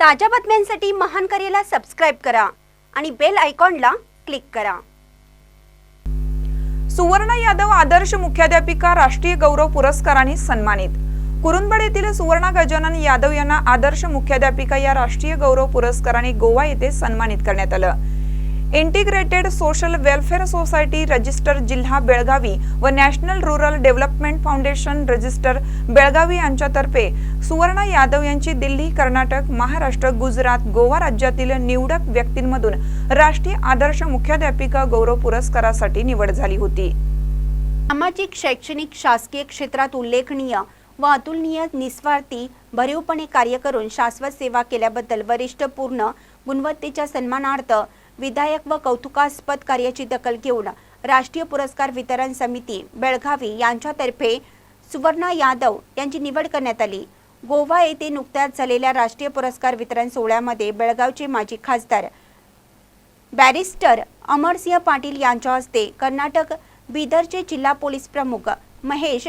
ताज्या बातम्यांसाठी महान करेला सबस्क्राईब करा आणि बेल आयकॉनला क्लिक करा. सुवर्ण यादव आदर्श मुख्याध्यापिका राष्ट्रीय गौरव पुरस्काराने सन्मानित. कुरुंदबड येथील सुवर्णा गजानन यादव यांना आदर्श मुख्याध्यापिका या राष्ट्रीय गौरव पुरस्काराने गोवा येथे सन्मानित करण्यात आलं. Integrated social welfare society register जिल्हा बेळगावी व national rural development foundation register Belagavi यांच्यातर्फे सुवर्णा यादव यांची दिल्ली कर्नाटक महाराष्ट्र गुजरात गोवा राज्यातील निवडक व्यक्तींमधून राष्ट्रीय आदर्श मुख्याध्यापिका गौरव पुरस्कारासाठी निवड झाली होती. सामाजिक शैक्षणिक शासकीय क्षेत्रात उल्लेखनीय व अतुलनीय निस्वार्थी भरीवपणे कार्य करून शाश्वत सेवा केल्याबद्दल वरिष्ठ पूर्ण गुणवत्तेच्या सन्मानार्थ विधायक व कौतुकास्पद कार्याची दखल घेऊन राष्ट्रीय पुरस्कार वितरण समिती बेळगावी यांच्यातर्फे सुवर्णा यादव यांची निवड करण्यात आली. गोवा येथे नुकत्याच झालेल्या राष्ट्रीय पुरस्कार वितरण सोहळ्यामध्ये बेळगावचे माजी खासदार बॅरिस्टर अमरसिंह पाटील यांच्या हस्ते कर्नाटक बिदरचे जिल्हा पोलीस प्रमुख महेश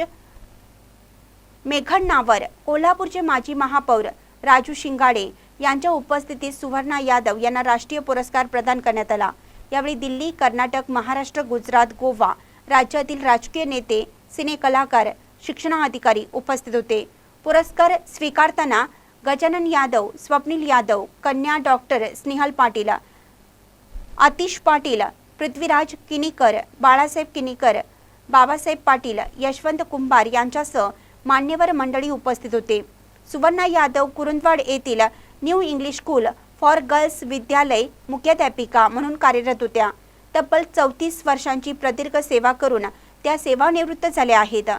मेघण्णावर कोल्हापूरचे माजी महापौर राजू शिंगाडे यांच्या उपस्थितीत सुवर्णा यादव यांना राष्ट्रीय पुरस्कार प्रदान करण्यात आला. यावेळी दिल्ली कर्नाटक महाराष्ट्र गुजरात गोवा राज्यातील राजकीय नेते सिने कलाकार शिक्षणाधिकारी उपस्थित होते. पुरस्कार स्वीकारताना गजानन यादव स्वप्नील यादव कन्या डॉक्टर स्नेहल पाटील आतिश पाटील पृथ्वीराज किनीकर बाळासाहेब किनीकर बाबासाहेब पाटील यशवंत कुंभार यांच्यासह मान्यवर मंडळी उपस्थित होते. सुवर्णा यादव कुरुंदवाड येथील new English school for girls विद्यालय मुख्याध्यापिका म्हणून कार्यरत होत्या. तब्बल चौतीस वर्षांची प्रदीर्घ सेवा करून त्या सेवानिवृत्त झाल्या आहेत.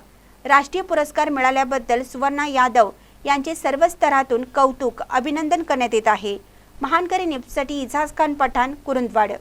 राष्ट्रीय पुरस्कार मिळाल्याबद्दल सुवर्णा यादव यांचे सर्व स्तरातून कौतुक अभिनंदन करण्यात येत आहे. महानकरी न्यूजसाठी इजाज खान पठाण कुरुंदवाड.